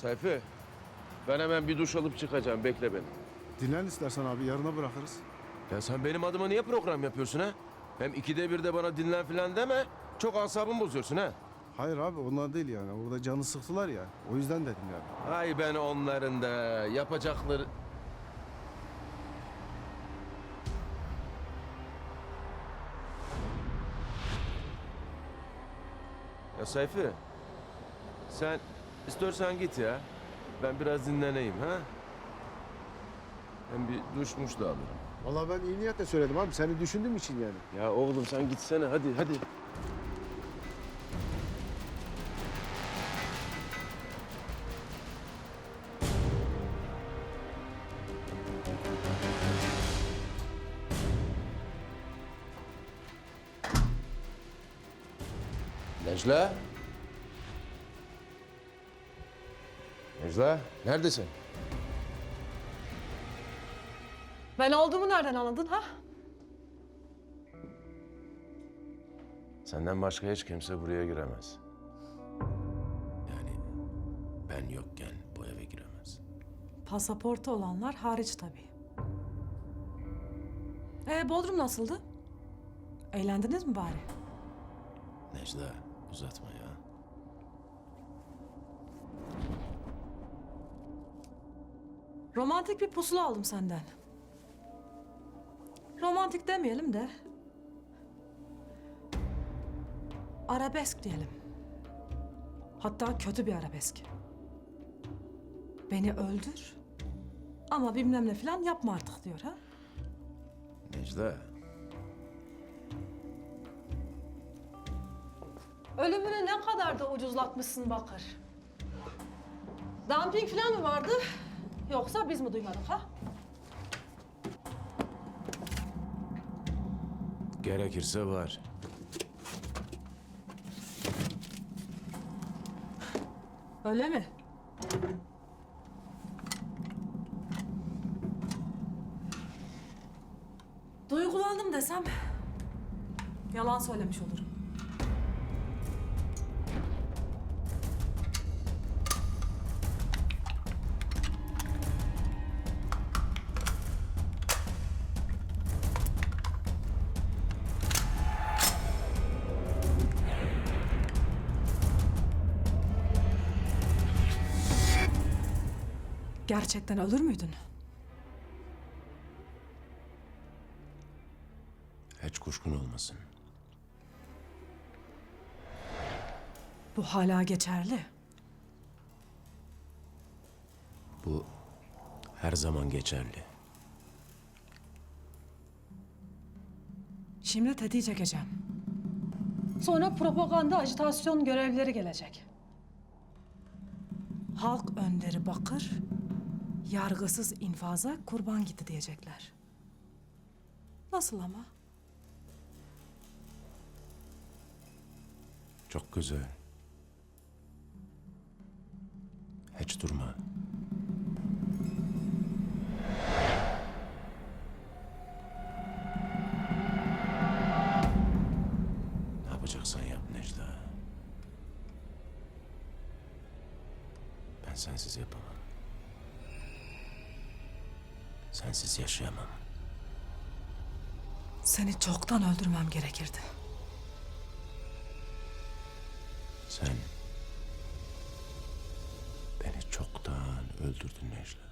Seyfi, ben hemen bir duş alıp çıkacağım. Bekle beni. Dinlen istersen abi yarına bırakırız. Ya sen benim adıma niye program yapıyorsun ha? Hem ikide bir de bana dinlen filan deme. Çok asabımı bozuyorsun ha. Hayır abi onlar değil yani. Orada canı sıktılar ya. O yüzden dedim yani. Ay ben onların da yapacakları... Ya Seyfi, sen istiyorsan git ya. Ben biraz dinleneyim ha. Hem bir duş muş da alırım. Vallahi ben iyi niyetle söyledim abi. Seni düşündüğüm için yani. Ya oğlum sen gitsene hadi hadi. Necla? Necla, neredesin? Ben olduğumu nereden anladın ha? Senden başka hiç kimse buraya giremez. Yani ben yokken bu eve giremez. Pasaportu olanlar hariç tabii. Ee, Bodrum nasıldı? Eğlendiniz mi bari? Necla uzatma ya. Romantik bir pusula aldım senden. Romantik demeyelim de... Arabesk diyelim. Hatta kötü bir arabesk. Beni öldür ama bilmem ne falan yapma artık diyor ha. Necla Ölümünü ne kadar da ucuzlatmışsın Bakır. Dumping falan mı vardı? Yoksa biz mi duymadık ha? gerekirse var. Öyle mi? Duygulandım desem yalan söylemiş olurum. Gerçekten ölür müydün? Hiç kuşkun olmasın. Bu hala geçerli. Bu her zaman geçerli. Şimdi tetiği çekeceğim. Sonra propaganda ajitasyon görevlileri gelecek. Halk önderi Bakır, yargısız infaza kurban gitti diyecekler. Nasıl ama? Çok güzel. Hiç durma. Ne yapacaksan yap Necla. Ben sensiz yapamam. Sensiz yaşayamam. Seni çoktan öldürmem gerekirdi. Sen beni çoktan öldürdün Necla.